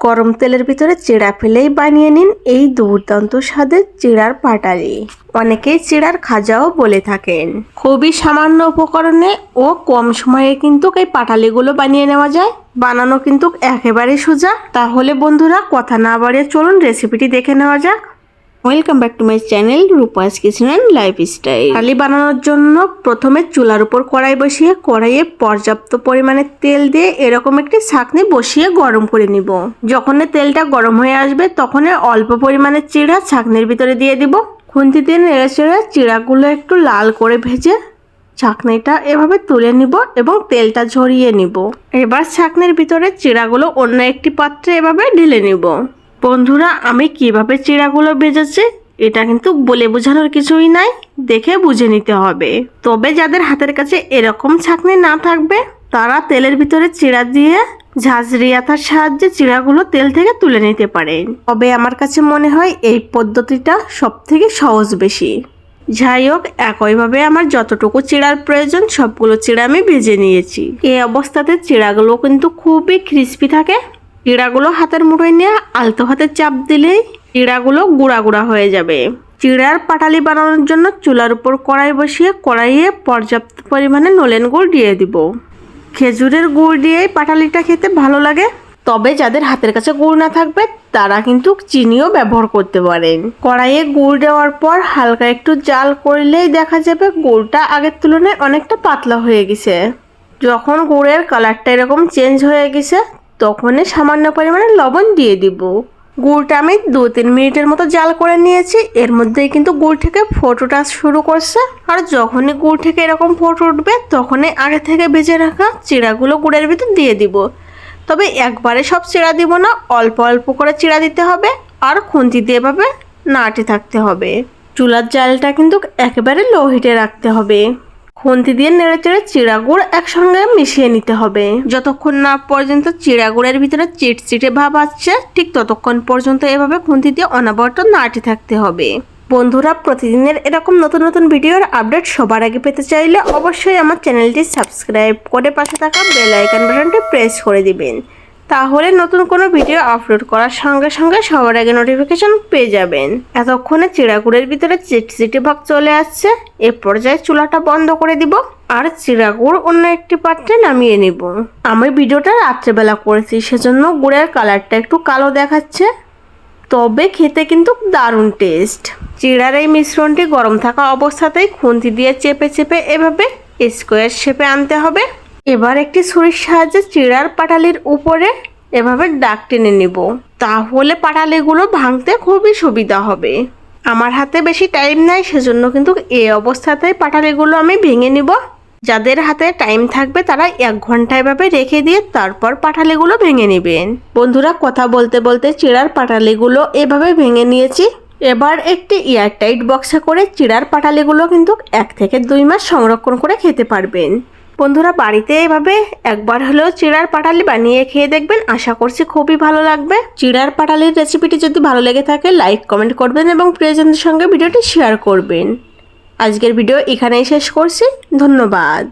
গরম তেলের ভিতরে চিড়া ফেলেই বানিয়ে নিন এই দুর্দান্ত স্বাদের চিড়ার পাটালি। অনেকেই চিড়ার খাজাও বলে থাকেন। খুবই সামান্য উপকরণে ও কম সময়ে কিন্তু এই পাটালিগুলো বানিয়ে নেওয়া যায়। বানানো কিন্তু একেবারে সোজা। তাহলে বন্ধুরা, কথা না বাড়িয়ে চলুন রেসিপিটি দেখে নেওয়া যাক। Welcome back to my channel Rupa's kitchen and lifestyle ডালি বানানোর জন্য প্রথমে চুলার উপর কড়াই বসিয়ে কড়াইয়ে পর্যাপ্ত পরিমাণে তেল দিয়ে এরকম একটি ছাঁকনি বসিয়ে গরম করে নিব। যখন তেলটা গরম হয়ে আসবে, তখন অল্প পরিমাণে চিড়া ছাঁকনির ভিতরে দিয়ে দিব। খুন্তি দিয়ে নেড়ে চেড়ে চিড়াগুলো একটু লাল করে ভেজে ছাঁকনিটা এভাবে তুলে নিব এবং তেলটা ঝরিয়ে নিব। এবার ছাঁকনির ভিতরে চিড়াগুলো অন্য একটি পাত্রে এভাবে ঢেলে নিব। বন্ধুরা, আমি কীভাবে চিড়াগুলো ভেজেছি এটা কিন্তু বলে বোঝানোর কিছুই নাই, দেখে বুঝে নিতে হবে। তবে যাদের হাতের কাছে এরকম ছাঁকনি না থাকবে, তারা তেলের ভিতরে চিড়া দিয়ে ঝাঁঝরি আথার সাহায্যে চিড়াগুলো তেল থেকে তুলে নিতে পারেন তবে আমার কাছে মনে হয় এই পদ্ধতিটা সব থেকে সহজ বেশি। যাই হোক, একইভাবে আমার যতটুকু চিড়ার প্রয়োজন, সবগুলো চিড়া আমি ভেজে নিয়েছি। এই অবস্থাতে চিড়াগুলো কিন্তু খুবই ক্রিস্পি থাকে চিড়াগুলো হাতের মুঠোয় নিয়ে আলতো হাতে চাপ দিলেই চিড়াগুলো গুঁড়া গুঁড়া হয়ে যাবে। চিড়ার পাটালি বানানোর জন্য চুলার উপর কড়াই বসিয়ে কড়াইয়ে পর্যাপ্ত পরিমাণে নলেন গুড় দিয়ে দিব। খেজুরের গুড় দিয়েই পাটালিটা খেতে ভালো লাগে। তবে যাদের হাতের কাছে গুড় না থাকবে, তারা কিন্তু চিনিও ব্যবহার করতে পারেন। কড়াইয়ে গুড় দেওয়ার পর হালকা একটু জাল করলেই দেখা যাবে গুড়টা আগের তুলনায় অনেকটা পাতলা হয়ে গেছে। যখন গুড়ের কালারটা এরকম চেঞ্জ হয়ে গেছে তখনই সামান্য পরিমাণে লবণ দিয়ে দিব। গুড়টা আমি দু তিন মিনিটের মতো জাল করে নিয়েছি। এর মধ্যেই কিন্তু গুড় থেকে ফোটোটা শুরু করছে। আর যখনই গুড় থেকে এরকম ফোটো উঠবে, তখনই আগে থেকে ভেজে রাখা চিড়াগুলো গুড়ের ভিতর দিয়ে দিব। তবে একবারে সব চিড়া দিব না, অল্প অল্প করে চিড়া দিতে হবে আর খুন্তি দিয়ে এভাবে নাড়তে থাকতে হবে। চুলার জালটা কিন্তু একেবারে লো হিটে রাখতে হবে। খুন্তি দিয়ে নেড়ে চেড়ে চিড়াগুড় একসঙ্গে মিশিয়ে নিতে হবে। যতক্ষণ না পর্যন্ত চিড়াগুড়ের ভিতরে চিটচিটে ভাব আসছে, ঠিক ততক্ষণ পর্যন্ত এভাবে খুন্তি দিয়ে অনাবর্ত নাড়তে থাকতে হবে। বন্ধুরা, প্রতিদিনের এরকম নতুন নতুন ভিডিওর আপডেট সবার আগে পেতে চাইলে অবশ্যই আমার চ্যানেলটি সাবস্ক্রাইব করে পাশে থাকা বেল আইকন বাটনটি প্রেস করে দিবেন। তাহলে নতুন কোনো ভিডিও আপলোড করার সঙ্গে সঙ্গে সবার আগে নোটিফিকেশন পেয়ে যাবেন। এতক্ষণে চিড়াগুড়ের ভিতরে চিটচিটে ভাব চলে আসছে। এ পর্যায়ে চুলাটা বন্ধ করে দিব আর চিড়াগুড় অন্য একটি পাত্রে নামিয়ে নিব। আমি ভিডিওটা রাত্রেবেলা করেছি, সেজন্য গুড়ের কালারটা একটু কালো দেখাচ্ছে। তবে খেতে কিন্তু দারুণ টেস্ট চিড়ার এই মিশ্রণটি গরম থাকা অবস্থাতেই খুন্তি দিয়ে চেপে চেপে এভাবে স্কোয়ার শেপে আনতে হবে। এবার একটি ছুরির সাহায্যে চিড়ার পাটালির উপরে এভাবে দাগ টেনে নেব। তাহলে পাটালিগুলো ভাঙতে খুবই সুবিধা হবে। আমার হাতে বেশি টাইম নাই, সেজন্য কিন্তু এই অবস্থাতেই পাটালিগুলো আমি ভেঙে নিব। যাদের হাতে টাইম থাকবে, তারা এক ঘণ্টা এভাবে রেখে দিয়ে তারপর পাটালিগুলো ভেঙে নেবেন। বন্ধুরা, কথা বলতে বলতে চিড়ার পাটালিগুলো এভাবে ভেঙে নিয়েছি। এবার একটি এয়ারটাইট বক্সে করে চিড়ার পাটালিগুলো কিন্তু এক থেকে দুই মাস সংরক্ষণ করে খেতে পারবেন। বন্ধুরা বাড়িতে এভাবে একবার হলেও চিড়ার পাটালি বানিয়ে খেয়ে দেখবেন। আশা করছি খুবই ভালো লাগবে। চিড়ার পাটালির রেসিপিটি যদি ভালো লেগে থাকে লাইক কমেন্ট করবেন এবং প্রিয়জনদের সঙ্গে ভিডিওটি শেয়ার করবেন। আজকের ভিডিও এখানেই শেষ করছি। ধন্যবাদ।